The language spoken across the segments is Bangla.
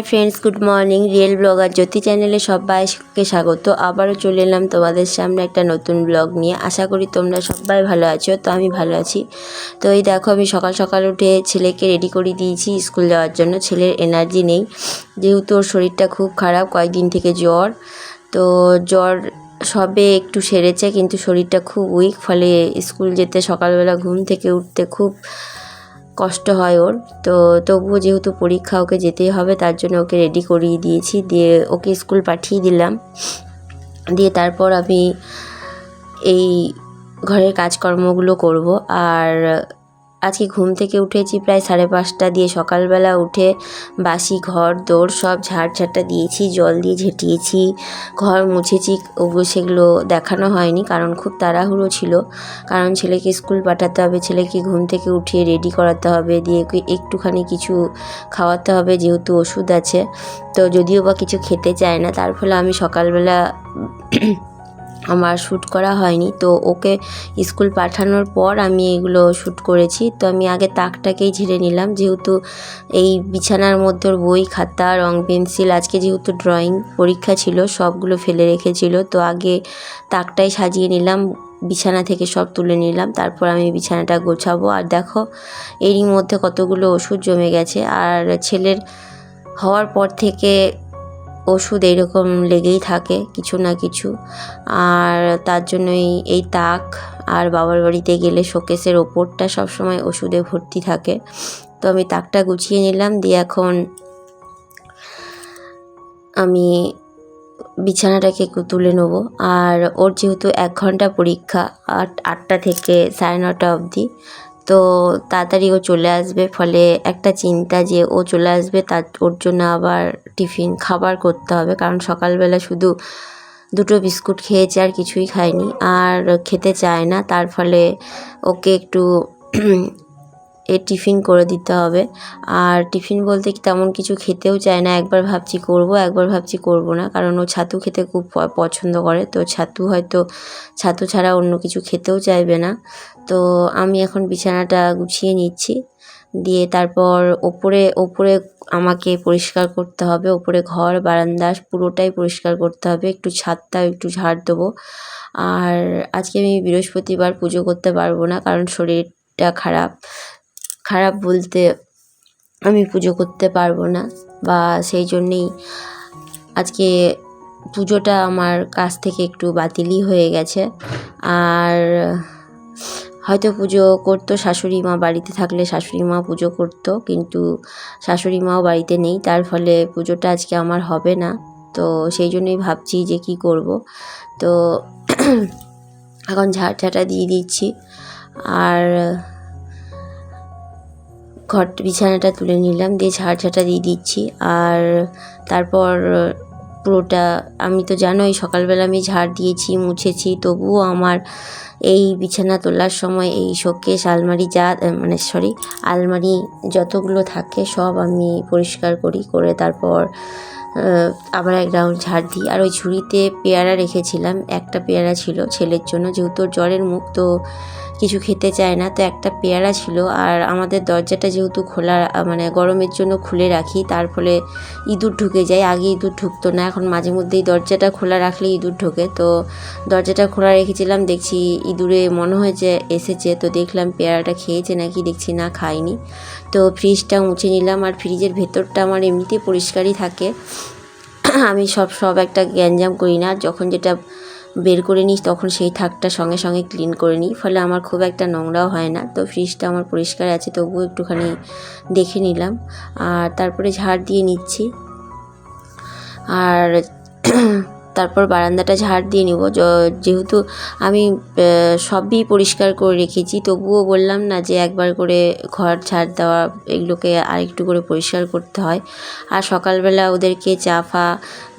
Hi friends, good morning. Real blogger Jyoti চ্যানেলে সবাইকে স্বাগত। আবারও চলে এলাম তোমাদের সামনে একটা নতুন ব্লগ নিয়ে। আশা করি তোমরা সবাই ভালো আছো, তো আমি ভালো আছি। তো এই দেখো, আমি সকাল সকাল উঠে ছেলেকে রেডি করে দিয়েছি স্কুল যাওয়ার জন্য। ছেলের এনার্জি নেই। যেহেতু ওর শরীরটা খুব খারাপ, কয়েকদিন থেকে জ্বর। তো জ্বর সবে একটু সেরেছে, কিন্তু শরীরটা খুব উইক ফলে স্কুল যেতে সকালবেলা ঘুম থেকে উঠতে খুব কষ্ট হয় ওর। তো তবুও যেহেতু পরীক্ষা ওকে যেতেই হবে, তার জন্য ওকে রেডি করিয়ে দিয়েছি। দিয়ে ওকে স্কুল পাঠিয়ে দিলাম। দিয়ে তারপর আমি এই ঘরের কাজকর্মগুলো করব। আর আজকে ঘুম থেকে উঠেছি প্রায় সাড়ে পাঁচটা দিয়ে সকালবেলা উঠে বাসি, ঘর, দৌড় সব ঝাড় ঝাঁটা দিয়েছি, জল দিয়ে ঝেঁটিয়েছি, ঘর মুছেছি। ওগুলো সেগুলো দেখানো হয়নি কারণ খুব তাড়াহুড়ো ছিল। কারণ ছেলেকে স্কুল পাঠাতে হবে, ছেলেকে ঘুম থেকে উঠিয়ে রেডি করাতে হবে, দিয়ে একটুখানি কিছু খাওয়াতে হবে যেহেতু ওষুধ আছে। তো যদিও বা কিছু খেতে চায় না, তার ফলে আমি সকালবেলা আমার শ্যুট করা হয়নি। তো ওকে স্কুল পাঠানোর পর আমি এগুলো শ্যুট করেছি। তো আমি আগে তাকটাকেই ঝেড়ে নিলাম। যেহেতু এই বিছানার মধ্যে বই, খাতা, রং, পেন্সিল, আজকে যেহেতু ড্রয়িং পরীক্ষা ছিল, সবগুলো ফেলে রেখেছিল। তো আগে তাকটাই সাজিয়ে নিলাম, বিছানা থেকে সব তুলে নিলাম। তারপর আমি বিছানাটা গোছাবো। আর দেখো, এরই মধ্যে কতগুলো ওষুধ জমে গেছে। আর ছেলের হওয়ার পর থেকে ওষুধ এইরকম লেগেই থাকে, কিছু না কিছু। আর তার জন্যই এই তাক আর বাবার বাড়িতে গেলে শোকেসের ওপরটা সবসময় ওষুধে ভর্তি থাকে। তো আমি তাকটা গুছিয়ে নিলাম, দিয়ে এখন আমি বিছানাটাকে একটু তুলে নেব। আর ওর যেহেতু এক ঘণ্টা পরীক্ষা, আট, আটটা থেকে সাড়ে নটা অবধি তো তাড়াতাড়ি ও চলে আসবে, ফলে একটা চিন্তা যে ও চলে আসবে তার, ওর জন্য আবার টিফিন খাবার করতে হবে। কারণ সকালবেলা শুধু দুটো বিস্কুট খেয়েছে আর কিছুই খায়নি, আর খেতে চায় না। তার ফলে ওকে একটু এ টিফিন করে দিতে হবে। আর টিফিন বলতে কি তেমন কিছু খেতেও চায় না। একবার ভাবছি করব, একবার ভাবছি করব না। কারণ ও ছাতু খেতে খুব পছন্দ করে। তো ছাতু হয়তো, ছাতু ছাড়া অন্য কিছু খেতেও চাইবে না। তো আমি এখন বিছানাটা গুছিয়ে নিচ্ছি। দিয়ে তারপর ওপরে ওপরে আমাকে পরিষ্কার করতে হবে। ওপরে ঘর, বারান্দা পুরোটাই পরিষ্কার করতে হবে। একটু ছাদটাও একটু ঝাড় দেবো। আর আজকে আমি বৃহস্পতিবার পুজো করতে পারব না। কারণ শরীরটা খারাপ। খারাপ বলতে আমি পুজো করতে পারব না বা সেই জন্যেই আজকে পুজোটা আমার কাছ থেকে একটু বাতিলই হয়ে গেছে। আর হয়তো পুজো করতো শাশুড়ি মা বাড়িতে থাকলে শাশুড়ি মা পুজো করতো, কিন্তু শাশুড়ি মাও বাড়িতে নেই, তার ফলে পুজোটা আজকে আমার হবে না। তো সেই জন্যই ভাবছি যে কি করব। তো এখন ঝাড় ঝাঁটা দিয়ে দিচ্ছি। আর ঘর বিছানাটা তুলে নিলাম, দিয়ে ঝাড় ঝাঁটা দিয়ে দিচ্ছি। আর তারপর, পুরোটা, আমি তো জানোই, সকালবেলা আমি ঝাড় দিয়েছি, মুছেছি। তবুও আমার এই বিছানা তোলার সময় এই শোকেস, আলমারি যা মানে সরি, আলমারি যতগুলো থাকে সব আমি পরিষ্কার করি, করে তারপর আবার এক রাউন্ড ঝাড় দিই। আর ওই ঝুড়িতে পেয়ারা রেখেছিলাম, একটা পেয়ারা ছিল ছেলের জন্য, যেহেতু জ্বরের মুখ, তো কিছু খেতে চায় না, তো একটা পেয়ারা ছিল। আর আমাদের দরজাটা যেহেতু খোলা মানে গরমের জন্য খুলে রাখি, তার ফলে ইঁদুর ঢুকে যায়। আগে ইঁদুর ঢুকতো না, এখন মাঝে মধ্যেই দরজাটা খোলা রাখলে ইঁদুর ঢোকে। তো দরজাটা খোলা রেখেছিলাম, দেখছি ইঁদুরে মনে হয়েছে এসেছে, তো দেখলাম পেয়ারাটা খেয়েছে নাকি, দেখছি না, খায়নি। তো ফ্রিজটা মুছে নিলাম, আর ফ্রিজের ভেতরটা আমার এমনিতেই পরিষ্কারই থাকে। আমি সব সব একটা গ্যাঞ্জাম করি না, যখন যেটা বের করে নিই তখন সেই থাকটা সঙ্গে সঙ্গে ক্লিন করে নিই। ফলে আমার খুব একটা নোংরাও হয় না। তো ফ্রিজটা আমার পরিষ্কার আছে, তবুও একটুখানি দেখে নিলাম। আর তারপরে ঝাড় দিয়ে নিচ্ছি। আর তারপর বারান্দাটা ঝাড় দিয়ে নিব। যেহেতু আমি সবই পরিষ্কার করে রেখেছি, তবুও বললাম না যে একবার করে ঘর ঝাড় দেওয়া, এগুলোকে আরেকটু করে পরিষ্কার করতে হয়। আর সকালবেলা ওদেরকে চা ফা,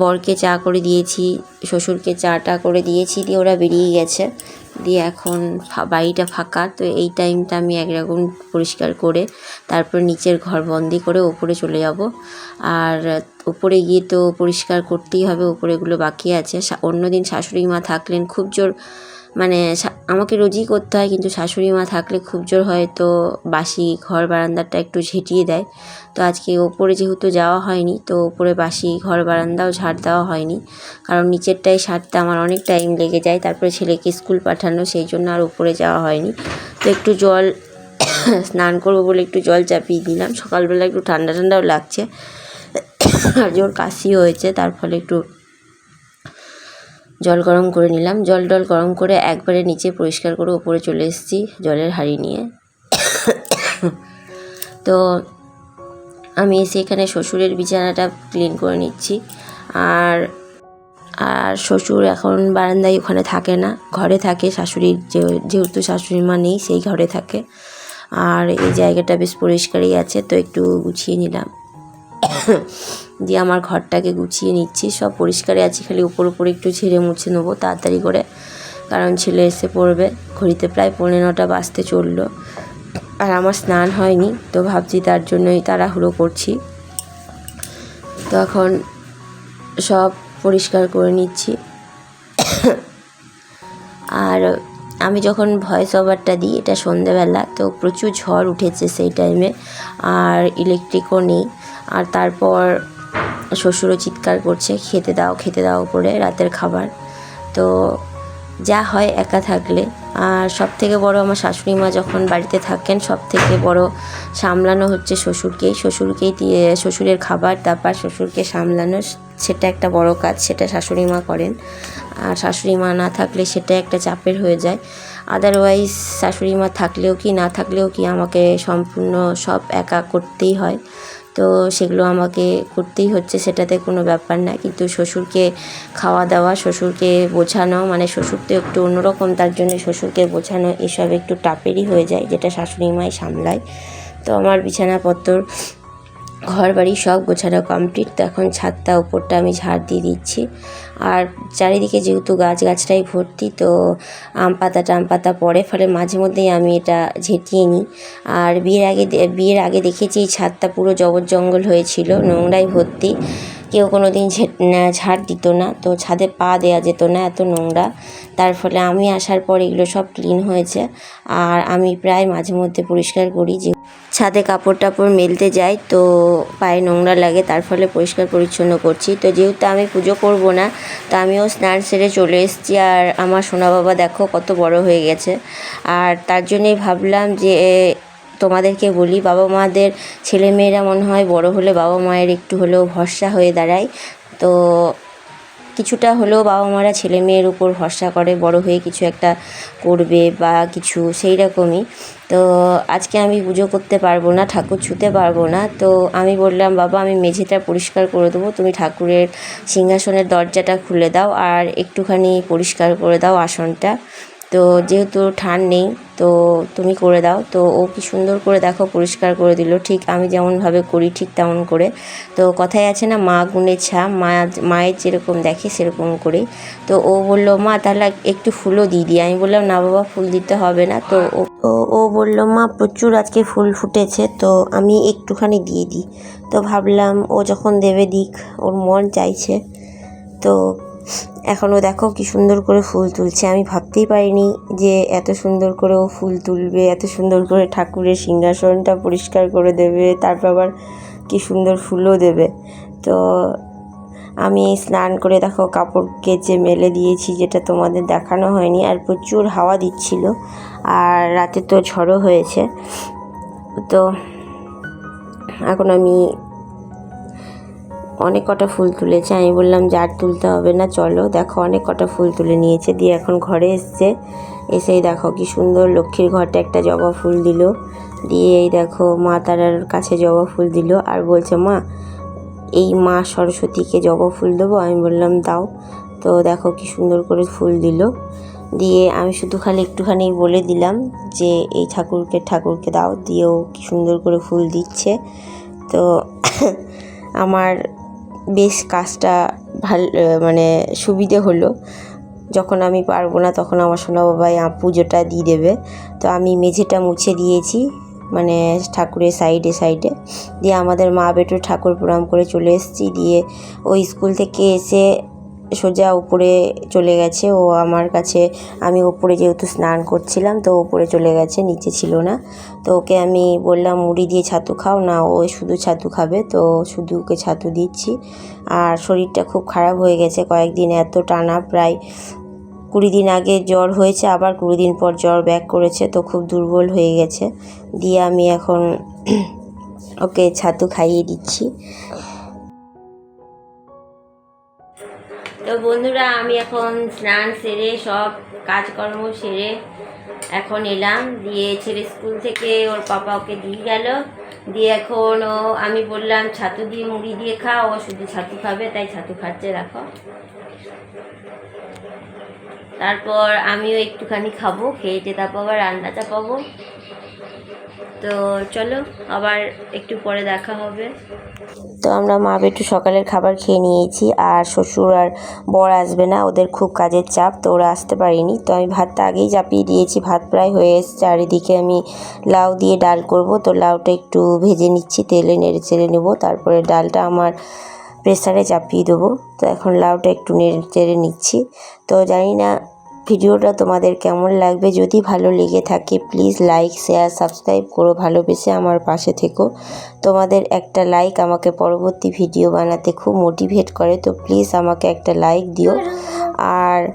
বরকে চা করে দিয়েছি, শ্বশুরকে চাটা করে দিয়েছি, দিয়ে ওরা বেরিয়ে গেছে। দিয়ে এখন বাড়িটা ফাঁকা, তো এই টাইমটা আমি একরকম পরিষ্কার করে, তারপর নিচের ঘর বন্দি করে ওপরে চলে যাব। আর উপরে গিয়ে তো পরিষ্কার করতেই হবে, উপরেগুলো বাকি আছে। অন্য দিন শাশুড়ি মা থাকলেন, খুব জোর মানে আমাকে রোজই করতে হয় কিন্তু শাশুড়ি মা থাকলে খুব জোর হয়তো বাসি ঘর বারান্দাটা একটু ঝেঁটিয়ে দেয়। তো আজকে ওপরে যেহেতু যাওয়া হয়নি তো ওপরে বাসি ঘর বারান্দাও ঝাড় দেওয়া হয়নি। কারণ নিচেরটাই সারতে আমার অনেক টাইম লেগে যায়, তারপরে ছেলেকে স্কুল পাঠানো সেই জন্য আর উপরে যাওয়া হয়নি। তো একটু জল স্নান করব বলে একটু জল চাপিয়ে দিলাম। সকালবেলা একটু ঠান্ডা ঠান্ডাও লাগছে। আর জোর কাশিও হয়েছে, তার ফলে একটু জল গরম করে নিলাম। জল টল গরম করে একবারে নিচে পরিষ্কার করে উপরে চলে এসেছি জলের হাঁড়ি নিয়ে। তো আমি এসে এখানে শ্বশুরের বিছানাটা ক্লিন করে নিচ্ছি। আর আর শ্বশুর এখন বারান্দায় ওখানে থাকে না, ঘরে থাকে। শাশুড়ির যেহেতু শাশুড়ি মা নেই, সেই ঘরে থাকে। আর এই জায়গাটা বেশ পরিষ্কারই আছে, তো একটু গুছিয়ে নিলাম। দিয়ে আমার ঘরটাকে গুছিয়ে নিচ্ছি। সব পরিষ্কারই আছে, খালি উপর উপরে একটু ঝেড়ে মুছে নেব তাড়াতাড়ি করে। কারণ ছেলে এসে পড়বে, ঘড়িতে প্রায় পৌনে নটা বাজতে চলল। আর আমার স্নান হয়নি, তো ভাবছি তার জন্যই তাড়াহুড়ো করছি। তো এখন সব পরিষ্কার করে নিচ্ছি। আর আমি যখন ভয়েস ওভারটা দিই, এটা সন্ধেবেলা, তো প্রচুর ঝড় উঠেছে সেই টাইমে আর ইলেকট্রিকও নেই। আর তারপর শ্বশুরও চিৎকার করছে, খেতে দাও খেতে দাও করে রাতের খাবার। তো যা হয় একা থাকলে। আর সব থেকে বড় আমার শাশুড়ি মা যখন বাড়িতে থাকেন সব থেকে বড় সামলানো হচ্ছে শ্বশুরকেই। শ্বশুরকেই দিয়ে, শ্বশুরের খাবার দাবার শ্বশুরকে সামলানো, সেটা একটা বড় কাজ, সেটা শাশুড়ি মা করেন। আর শাশুড়ি মা না থাকলে সেটা একটা চাপের হয়ে যায়। আদারওয়াইজ শাশুড়ি মা থাকলেও কি, না থাকলেও কি আমাকে সম্পূর্ণ সব একা করতেই হয়। তো সেগুলো আমাকে করতেই হচ্ছে, সেটাতে কোনো ব্যাপার না। কিন্তু শ্বশুরকে খাওয়া দাওয়া, শ্বশুরকে বোঝানো মানে শ্বশুর তো একটু অন্যরকম, তার জন্য শ্বশুরকে বোঝানো, এসব একটু টাপেরই হয়ে যায়, যেটা শাশুড়ি মাই সামলায়। তো আমার বিছানাপত্র ঘর বাড়ি সব গোছানো কমপ্লিট তো এখন ছাদটা ওপরটা আমি ঝাড় দিয়ে দিচ্ছি। আর চারিদিকে যেহেতু গাছ গাছটাই ভর্তি, তো আম পাতা টাম পাতা পড়ে, ফলে মাঝে মধ্যেই আমি এটা ঝেঁটিয়ে নিই। আর বিয়ের আগে বিয়ের আগে দেখেছি এই ছাদটা পুরো জবর জঙ্গল হয়েছিল, নোংরায় ভর্তি। কেউ কোনো দিন ঝাড় দিত না। তো ছাদে পা দেওয়া যেত না এত নোংরা। তার ফলে আমি আসার পর এগুলো সব ক্লিন হয়েছে। আর আমি প্রায় মাঝে মধ্যে পরিষ্কার করি যে, ছাদে কাপড় টাপড় মেলতে যাই তো পায়ে নোংরা লাগে, তার ফলে পরিষ্কার পরিচ্ছন্ন করছি। তো যেহেতু আমি পুজো করব না, তো আমিও স্নান সেরে চলে এসেছি। আর আমার সোনা বাবা দেখো কত বড় হয়ে গেছে। আর তার জন্যই ভাবলাম যে তোমাদেরকে বলি বাবা মাদের ছেলে মেয়েরা মনে হয় বড় হলে বাবা মায়ের একটু হলেও ভরসা হয়ে দাঁড়ায়। তো কিছুটা হলেও বাবা মারা ছেলে মেয়ের উপর ভরসা করে, বড় হয়ে কিছু একটা করবে বা কিছু সেই রকমই। তো আজকে আমি পুজো করতে পারব না, ঠাকুর ছুতে পারব না। তো আমি বললাম, বাবা, আমি মেঝেটা পরিষ্কার করে দেবো। তুমি ঠাকুরের সিংহাসনের দরজাটা খুলে দাও আর একটুখানি পরিষ্কার করে দাও আসনটা। তো যেহেতু ঠান নেই, তো তুমি করে দাও। তো ও কি সুন্দর করে দেখো, পরিষ্কার করে দিল। ঠিক আমি যেমনভাবে করি, ঠিক তেমন করে। তো কথায় আছে না, মা গুণের ছা, মা মায়ের যেরকম দেখে সেরকম করেই তো ও বলল, মা, তাহলে একটু ফুলও দিয়ে দিই। আমি বললাম, না বাবা, ফুল দিতে হবে না। তো ও ও বলল, মা, প্রচুর আজকে ফুল ফুটেছে, তো আমি একটুখানি দিয়ে দিই। তো ভাবলাম, ও যখন দেবে দিক, ওর মন চাইছে। তো এখনও দেখো কি সুন্দর করে ফুল তুলছে। আমি ভাবতেই পারিনি যে এত সুন্দর করে ও ফুল তুলবে, এত সুন্দর করে ঠাকুরের সিংহাসনটা পরিষ্কার করে দেবে, তারপর আবার কি সুন্দর ফুলও দেবে। তো আমি স্নান করে দেখো কাপড় কেচে মেলে দিয়েছি, যেটা তোমাদের দেখানো হয়নি, আর প্রচুর হাওয়া দিচ্ছিল, আর রাতে তো ঝড়ও হয়েছে। তো এখন আমি অনেক কটা ফুল তুলেছে। আমি বললাম, যার তুলতে হবে না, চলো। দেখো, অনেক কটা ফুল তুলে নিয়েছে, দিয়ে এখন ঘরে এসছে। এসেই দেখো কি সুন্দর লক্ষ্মীর ঘরটা একটা জবা ফুল দিল। দিয়ে এই দেখো, মা তারার কাছে জবা ফুল দিল আর বলছে, মা, এই মা সরস্বতীকে জবা ফুল দেবো? আমি বললাম, দাও। তো দেখো কি সুন্দর করে ফুল দিল। দিয়ে আমি শুধু খালি একটুখানি বলে দিলাম যে, এই ঠাকুরকে ঠাকুরকে দাও। দিয়েও কি সুন্দর করে ফুল দিচ্ছে। তো আমার বেশ কাজটা ভালো মানে সুবিধে হলো। যখন আমি পারব না তখন আমার সোনা বাবাই পুজোটা দিয়ে দেবে। তো আমি মেঝেটা মুছে দিয়েছি মানে ঠাকুরের সাইডে সাইডে। দিয়ে আমাদের মা বেটু ঠাকুর প্রণাম করে চলে এসেছি। দিয়ে ওই স্কুল থেকে এসে সোজা উপরে চলে গেছে। ও আমার কাছে, আমি উপরে যেহেতু স্নান করছিলাম, তো উপরে চলে গেছে, নিচে ছিল না। তো ওকে আমি বললাম, মুড়ি দিয়ে ছাতু খাও, না, ও শুধু ছাতু খাবে, তো শুধু ওকে ছাতু দিচ্ছি। আর শরীরটা খুব খারাপ হয়ে গেছে, কয়েকদিন এত টানা, প্রায় কুড়ি দিন আগে জ্বর হয়েছে, আবার কুড়ি দিন পর জ্বর ব্যাক করেছে, তো খুব দুর্বল হয়ে গেছে। দিয়ে আমি এখন ওকে ছাতু খাইয়ে দিচ্ছি। তো বন্ধুরা, আমি এখন স্নান সেরে, সব কাজকর্ম সেরে এখন এলাম। দিয়ে ছেলে স্কুল থেকে ওর পাপা ওকে দিয়ে গেল। দিয়ে এখন ও, আমি বললাম, ছাতু দিয়ে মুড়ি দিয়ে খা ও শুধু ছাতু খাবে, তাই ছাতু খাচ্ছে, রাখো। তারপর আমিও একটুখানি খাব খেয়েটে তারপর আবার রান্না চাপাবো। তো চলো, আবার একটু পরে দেখা হবে। তো আমরা মা বেটু সকালের খাবার খেয়ে নিয়েছি, আর শ্বশুর আর বর আসবে না, ওদের খুব কাজের চাপ, তো ওরা আসতে পারিনি। তো আমি ভাতটা আগেই চাপিয়ে দিয়েছি, ভাত প্রায় হয়ে এসছে, আর এদিকে আমি লাউ দিয়ে ডাল করব। তো লাউটা একটু ভেজে নিচ্ছি, তেলে নেড়ে চেড়ে নেব, তারপরে ডালটা আমার প্রেসারে চাপিয়ে দেবো। তো এখন লাউটা একটু নেড়ে চেড়ে নিচ্ছি। তো জানি না ভিডিওটা তোমাদের কেমন লাগবে? যদি ভালো লেগে থাকে প্লিজ লাইক শেয়ার সাবস্ক্রাইব করো। ভালোবেসে আমার পাশে থেকো। তোমাদের একটা লাইক আমাকে পরবর্তী ভিডিও বানাতে খুব মোটিভেট করে, তো প্লিজ আমাকে একটা লাইক দিও। আর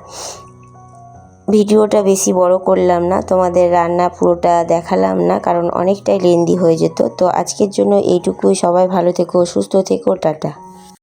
ভিডিওটা বেশি বড় করলাম না, তোমাদের রান্না পুরোটা দেখালাম না, কারণ অনেকটাই লেন্দি হয়ে যেত। তো আজকের জন্য এইটুকুই। সবাই ভালো থেকো, সুস্থ থেকো, টাটা।